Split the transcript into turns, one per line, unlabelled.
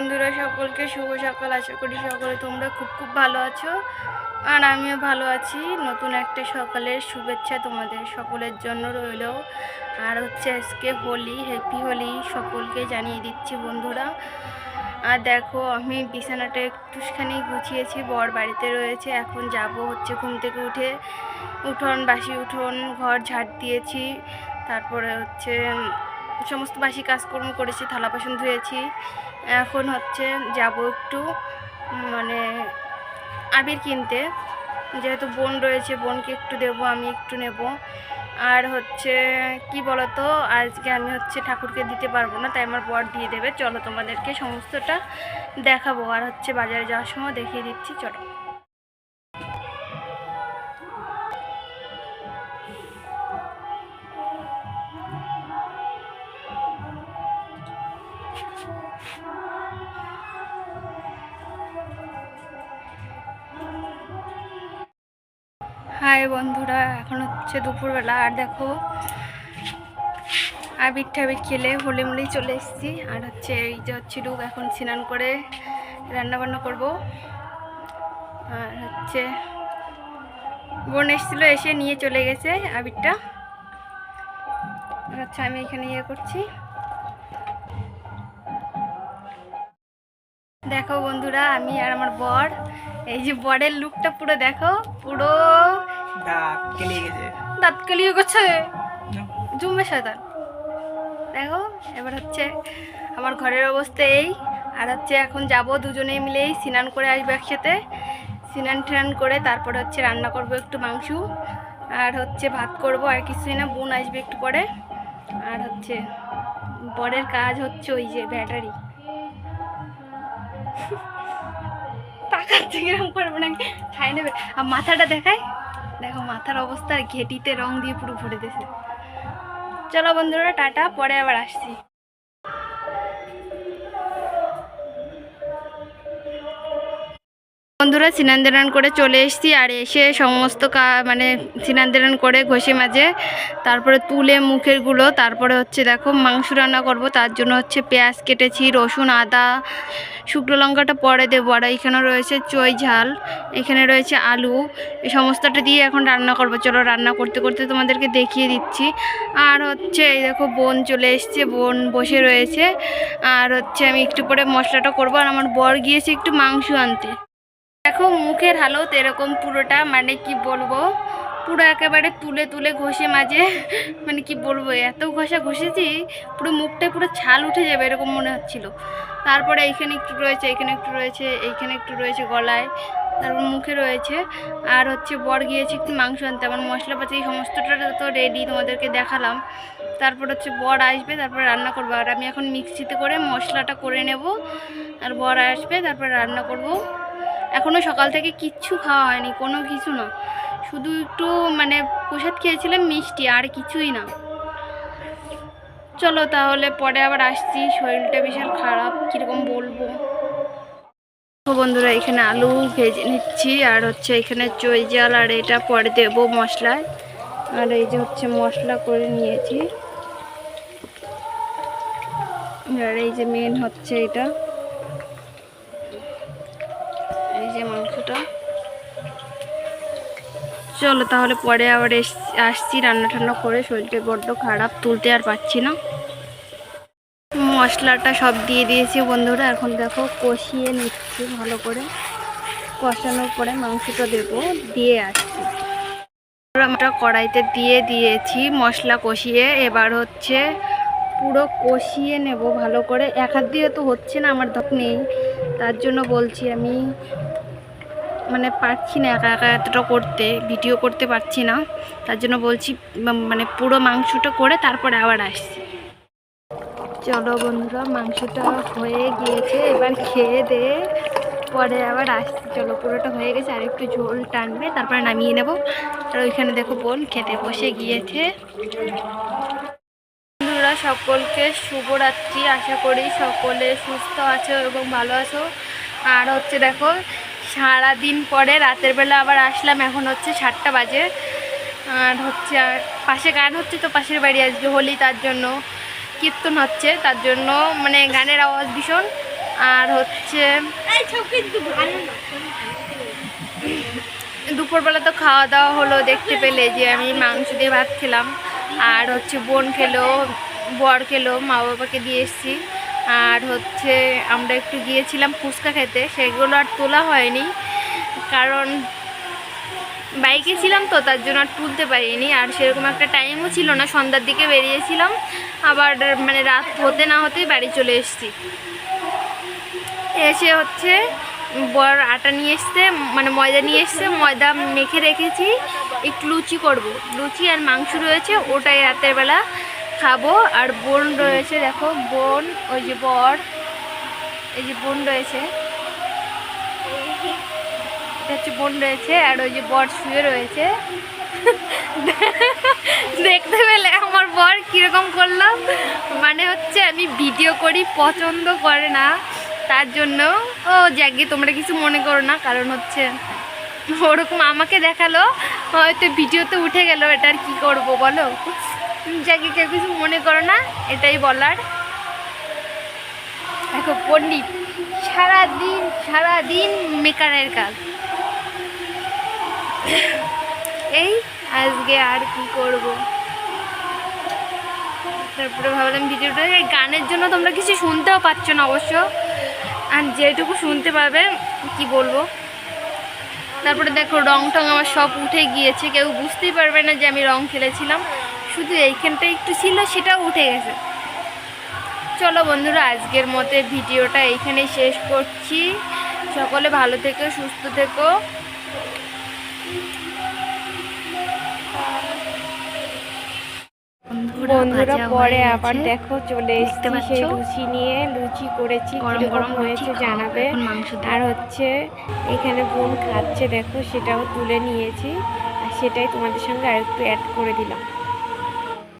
বন্ধুরা, সকলকে শুভ সকাল। আশা করি সকলে তোমরা খুব খুব ভালো আছো। আর আমিও ভালো আছি। নতুন একটা সকালের শুভেচ্ছা তোমাদের সকলের জন্য রইল। আর হচ্ছে আজকে হোলি হ্যাপি হোলি সকলকে জানিয়ে দিচ্ছি বন্ধুরা। আর দেখো, আমি বিছানাটা একটুখানি গুছিয়েছি, বর বাড়িতে রয়েছে। এখন যাব হচ্ছে ঘুম থেকে উঠে। উঠোন, বাসি উঠোন, ঘর ঝাড় দিয়েছি। তারপরে হচ্ছে সমস্ত বাসি কাজকর্ম করেছি, থালা বাসন ধুয়েছি। এখন হচ্ছে যাব একটু মানে আবির কিনতে। যেহেতু বোন রয়েছে, বোনকে একটু দেবো, আমি একটু নেব। আর হচ্ছে, কি বলতো, আজকে আমি হচ্ছে ঠাকুরকে দিতে পারব না, তাই আমার বর দিয়ে দেবে। চলো তোমাদেরকে সমস্তটা দেখাবো। আর হচ্ছে বাজারে যাওয়ার সময় দেখিয়ে দিচ্ছি, চলো। হাই বন্ধুরা, এখন হচ্ছে দুপুরবেলা। আর দেখো, আবির টাবির খেলে হোলি মুলি চলে এসেছি। আর হচ্ছে এই যে হচ্ছে ডুব এখন স্নান করে রান্না বান্না করব। আর হচ্ছে বোন এসেছিল, এসে নিয়ে চলে গেছে আবিরটা। আর হচ্ছে আমি এখানে ইয়ে করছি। দেখো বন্ধুরা, আমি আর আমার বর, এই যে বরের লুকটা পুরো দেখো, পুরো
দাঁত কেলে গেছে।
দাঁত কেলিয়ে গেছে? জুমে শয়তান। দেখো এবার হচ্ছে আমার ঘরের অবস্থা এই। আর হচ্ছে এখন যাব দুজনে মিলেই স্নান করে আসব একসাথে। স্নান টান করে তারপরে হচ্ছে রান্না করব একটু মাংস। আর হচ্ছে ভাত করব আর কিছুই না বোন আসবে একটু পরে। আর হচ্ছে বরের কাজ হচ্ছে ওই যে ব্যাটারি। তাকাচ্ছে কিরম করব না খাই নেবে। আর মাথাটা দেখায় দেখো, মাথার অবস্থা আর ঘেটিতে রং দিয়ে পুরো ভরে দিয়েছে। চলো বন্ধুরা, টাটা, পরে আবার আসছি। বন্ধুরা স্নান করে চলে এসেছি আর এসে সমস্ত কা মানে স্নান করে ঘষে মাঝে তারপরে তুলে মুখেরগুলো তারপরে হচ্ছে দেখো মাংস রান্না করব, তার জন্য হচ্ছে পেঁয়াজ কেটেছি, রসুন, আদা, শুকনো লঙ্কাটা পরে দেবো, আর এখানে রয়েছে চই ঝাল, এখানে রয়েছে আলু এই সমস্তটা দিয়ে এখন রান্না করব, চলো রান্না করতে করতে তোমাদেরকে দেখিয়ে দিচ্ছি। আর হচ্ছে এই দেখো বোন চলে এসছে, বোন বসে রয়েছে, আর হচ্ছে আমি একটু পরে মশলাটা করব, আর আমার বর গিয়েছে একটু মাংস আনতে। দেখো, মুখের হালত এরকম পুরোটা মানে কি বলব? পুরো একেবারে তুলে তুলে ঘষে মাঝে মানে কি বলব, এত ঘষা ঘষেছি, পুরো মুখটা পুরো ছাল উঠে যাবে এরকম মনে হচ্ছিল। তারপরে এইখানে একটু রয়েছে এখানে একটু রয়েছে, এইখানে একটু রয়েছে গলায়, তারপর মুখে রয়েছে। আর হচ্ছে বর গিয়েছে একটু মাংস আনতে, আমার মশলাপাতি এই সমস্তটা তো রেডি তোমাদেরকে দেখালাম। তারপর হচ্ছে বর আসবে, তারপর রান্না করব। আর আমি এখন মিক্সিতে করে মশলাটা করে নেব। আর বর আসবে, তারপর রান্না করব। এখনও সকাল থেকে কিচ্ছু খাওয়া হয়নি, কোনো কিছু না। শুধু একটু মানে প্রসাদ খেয়েছিলাম, মিষ্টি, আর কিছুই না। চলো তাহলে পরে আবার আসছি, শরীরটা বিশাল খারাপ, কীরকম বলব? বন্ধুরা, এখানে আলু ভেজে নিচ্ছি, আর হচ্ছে এখানে চই জাল, আর এটা পরে দেবো মশলায়। আর এই যে হচ্ছে মশলা করে নিয়েছি। আর এই যে মেন হচ্ছে এটা। যে মাংসটা। চলো তাহলে পরে আবার আসছি রান্না টান্না করে, শরীরটা বড্ড খারাপ, তুলতে আর পাচ্ছি না। মশলাটা সব দিয়ে দিয়েছি বন্ধুরা, এখন দেখো কষিয়ে নিচ্ছি ভালো করে। কষানোর পরে মাংসটা দেবো, দিয়ে আসছি। আমরা কড়াইতে দিয়ে দিয়েছি মশলা কষিয়ে, এবার হচ্ছে পুরো কষিয়ে নেব ভালো করে। এক হাত দিয়ে তো হচ্ছে না, আমার ধক নেই। তার জন্য বলছি আমি মানে পারছি না একা একা এতটা করতে ভিডিও করতে পারছি না। তার জন্য বলছি মানে পুরো মাংসটা করে তারপরে আবার আসছি। চলো বন্ধুরা, মাংসটা হয়ে গিয়েছে, এবার খেয়ে দিয়ে পরে আবার আসছি। চলো, পুরোটা হয়ে গেছে, আর একটু ঝোল টানবে, তারপরে নামিয়ে নেব। আর ওইখানে দেখো বোন খেতে বসে গিয়েছে। বন্ধুরা, সকলকে শুভরাত্রি। আশা করি সকলে সুস্থ আছো এবং ভালো আছো। আর হচ্ছে দেখো সারা দিন পরে রাতের বেলা আবার আসলাম। এখন হচ্ছে সাতটা বাজে। আর হচ্ছে আর পাশে গান হচ্ছে তো পাশের বাড়ি আজকে হোলি তার জন্য কীর্তন হচ্ছে। তার জন্য মানে গানের আওয়াজ ভীষণ। আর হচ্ছে দুপুরবেলা তো খাওয়া দাওয়া হলো দেখতে পেলে যে আমি মাংস দিয়ে ভাত খেলাম। আর হচ্ছে বোন খেলো বর খেলো মা বাবাকে দিয়ে এসেছি। আর হচ্ছে আমরা একটু গিয়েছিলাম ফুচকা খেতে, সেগুলো আর তোলা হয়নি। কারণ বাইকে ছিলাম তো, তার জন্য আর তুলতে পারিনি। আর সেরকম একটা টাইমও ছিল না, সন্ধ্যার দিকে বেরিয়েছিলাম। আবার মানে রাত হতে না হতেই বাড়ি চলে এসেছি। এসে হচ্ছে বর আটা নিয়ে এসছে মানে ময়দা নিয়ে এসছে, ময়দা মেখে রেখেছি। একটু লুচি করব। লুচি আর মাংস রয়েছে, ওটাই রাতের বেলা। খাব আর বোন রয়েছে, দেখো, বোন, ওই যে বর, এই যে বোন রয়েছে। হচ্ছে বোন রয়েছে, আর ওই যে বর শুয়ে রয়েছে। দেখতে পেলে আমার বর কীরকম করলাম মানে হচ্ছে আমি ভিডিও করি, পছন্দ করে না। তার জন্য, ও যাকে তোমরা কিছু মনে করো না, কারণ হচ্ছে ওরকম আমাকে দেখাল, হয়তো ভিডিওতে উঠে গেল, এটা আর কী করব বলো? যাকে কেউ কিছু মনে করো না, এটাই বলার। দেখো, পণ্ডিত, সারাদিন সারাদিন মেকারের কাজ। এই, আজকে আর কি করব? তারপরে ভাবলাম ভিডিওটা, এই গানের জন্য তোমরা কিছু শুনতেও পাচ্ছ না অবশ্য। আর যেটুকু শুনতে পাবে, কি বলব? তারপরে দেখো রং টং আমার সব উঠে গিয়েছে, কেউ বুঝতেই পারবে না যে আমি রং খেলেছিলাম। শুধু এইখানটা একটু ছিল সেটাও উঠে গেছে। চলো বন্ধুরা আজকের মতে ভিডিওটা এইখানেই শেষ করছি। সকলে ভালো থেকো সুস্থ থেকো।
বন্ধুরা পরে আবার দেখো চলে এসেছি সেই লুচি নিয়ে। লুচি করেছি
গরম গরম
হয়েছে জানাবে। আর হচ্ছে এখানে বোন খাচ্ছে দেখো সেটাও তুলে নিয়েছি। আর সেটাই তোমাদের সঙ্গে আরেকটু অ্যাড করে দিলাম।